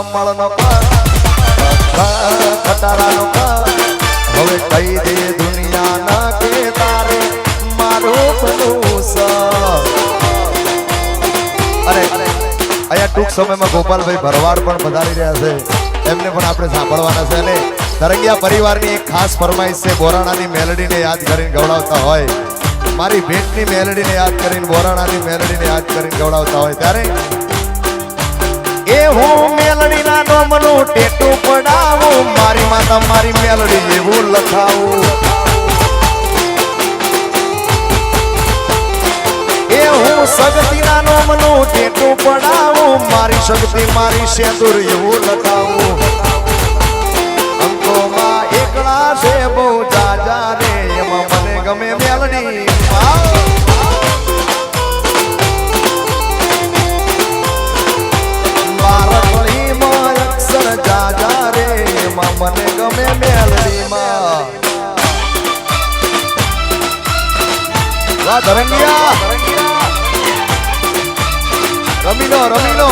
કમળનો ખટારાનો હવે કહી દે દુનિયા ના કે તારે મારું અરે, અહીંયા ટૂંક સમયમાં ગોપાલભાઈ ભરવાડ પણ વધારી રહ્યા છે. એમને પણ આપણે સાંભળવાના છે અને તરંગિયા પરિવારની એક ખાસ ફરમાઈશ છે, બોરાણાની મેલડીને યાદ કરીને ગવડાવતા હોય. મારી ભેટની મેલડીને યાદ કરીને, બોરાણાની મેલડીને યાદ કરીને ગવડાવતા હોય. ત્યારે હું મેલડીના નોમનું ટેટું પડાવું, મારી માતા મારી મેલડી જેવું લખાવું. એ હું શક્તિના નોમનું ટેટું પડાવું, મારી શક્તિ મારી સેતુર એવું લખાવું. મને ગમે મેલડીમાં. વાહ ધરંગિયા રમી લો રમી લો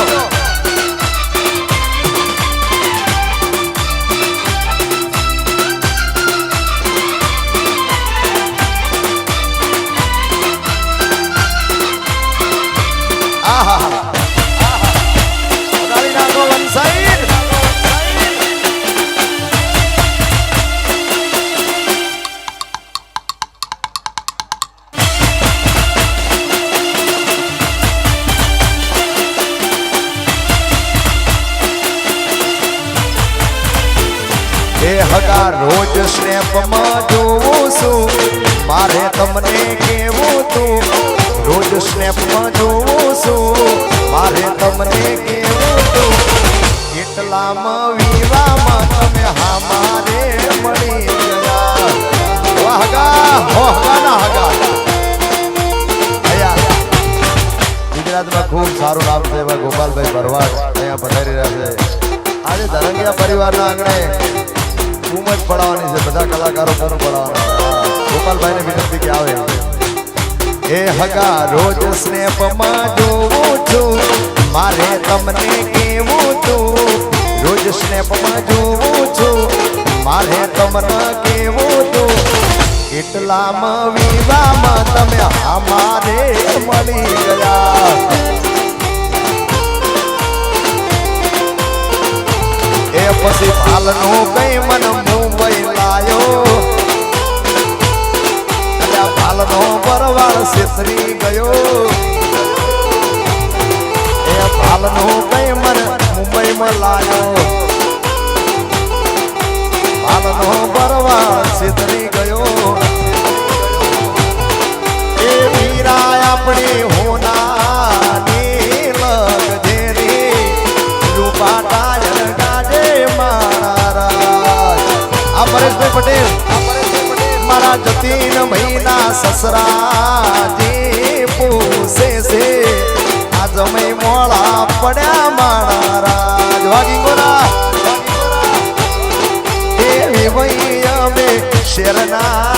સ્નેપમાં જોઉં છું. મારે તમને કેવું તું, રોજ સ્નેપમાં જોઉં છું. મારે તમને કેવું તું, એટલામાં વિવામાં તમે મારે મળી ગુજરાતમાં ખૂબ સારું નામ છે એવા ગોપાલભાઈ ભરવાડ. અહીંયા પધારી રહ્યા છે. આજે ધરંગિયા પરિવારના આંગણે બૂમ જ પડાવવાની છે, બધા કલાકારો બૂમ પડાવવાના. ગોપાલભાઈને વિનંતી કે આવે. એ હગા રોજ સ્નેપમાં જોઉં છું, મારે તમને કેવું તું. રોજ સ્નેપમાં જોઉં છું, મારે તમને કેવું તું. એટલામાં વિવામાં તમે અમારે મળી ગયા. પછી પાલનો કઈ મન મુંબઈ લાયો? પાલનો પરવાર સિસરી ગયો. એ પાલનો કઈ મન મુંબઈમાં લાયો? પાલનો પરવાર સિસરી ગયો. એ વીરા આપણી પટેલ મારા જતીન મહિના સસરાજી પૂસે છે આજ મય મોળા પડ્યા મારા રાજવાગી ગોરા એવી વઈ અમે શેરના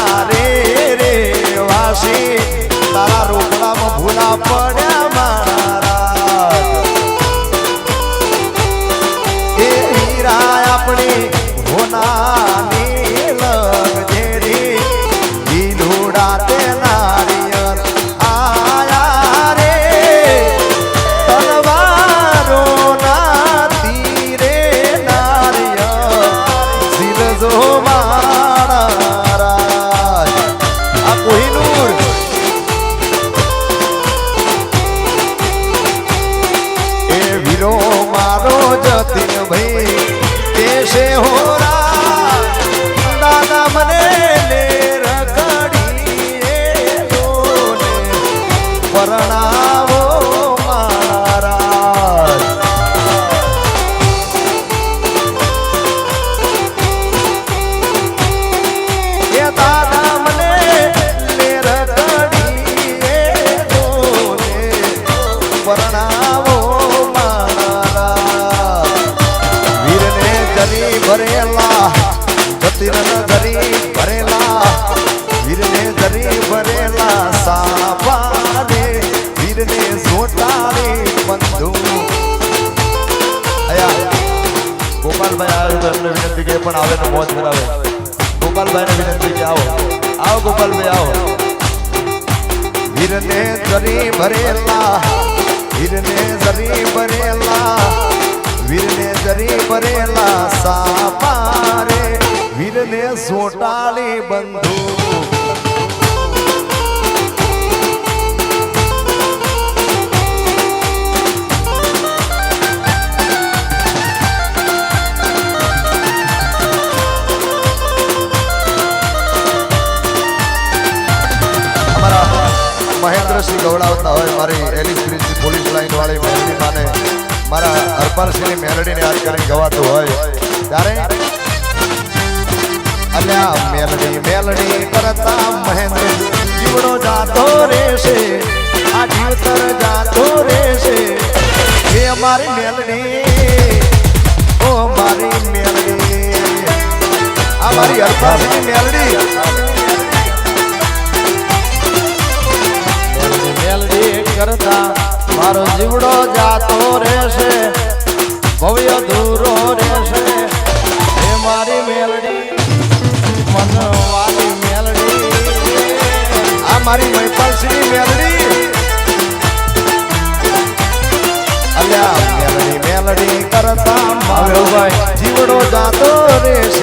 પણ આવે ને મોજ કરાવે ગોપાલભાઈને વિનંતી કે આવો. આવો ગોપાલભાઈ, આવો. વીરને જરી ભરેલા, વીરને જરી ભરેલા, વીરને જરી ભરેલા સાપારે વીરને સોટાળી બંધુ મારા હરપાલસિંહની મેલડીને કરીને ગવાતું હોય. ત્યારે અલ્યા મેલડી મેલડી કરતા મહેન્દ્ર જીવડો જાતો રહેશે. આ જીવતર જાતો રહેશે. એ અમારી મેલડી, ઓ મારી મેલડી. આ મારી હરપાલસિંહની મેલડી. મેલડી મેલડી કરતા મારો જીવડો જાતો રહેશે. ભવ્ય દૂરો રહેશે. હે મારી મેલડી મનવાળી મેલડી. આ મારી મહિપાલસિંહની મેલડી. અલ્યા મેલડી મેલડી કરતા મારો ભાઈ. જીવડો જાતો રહેશે.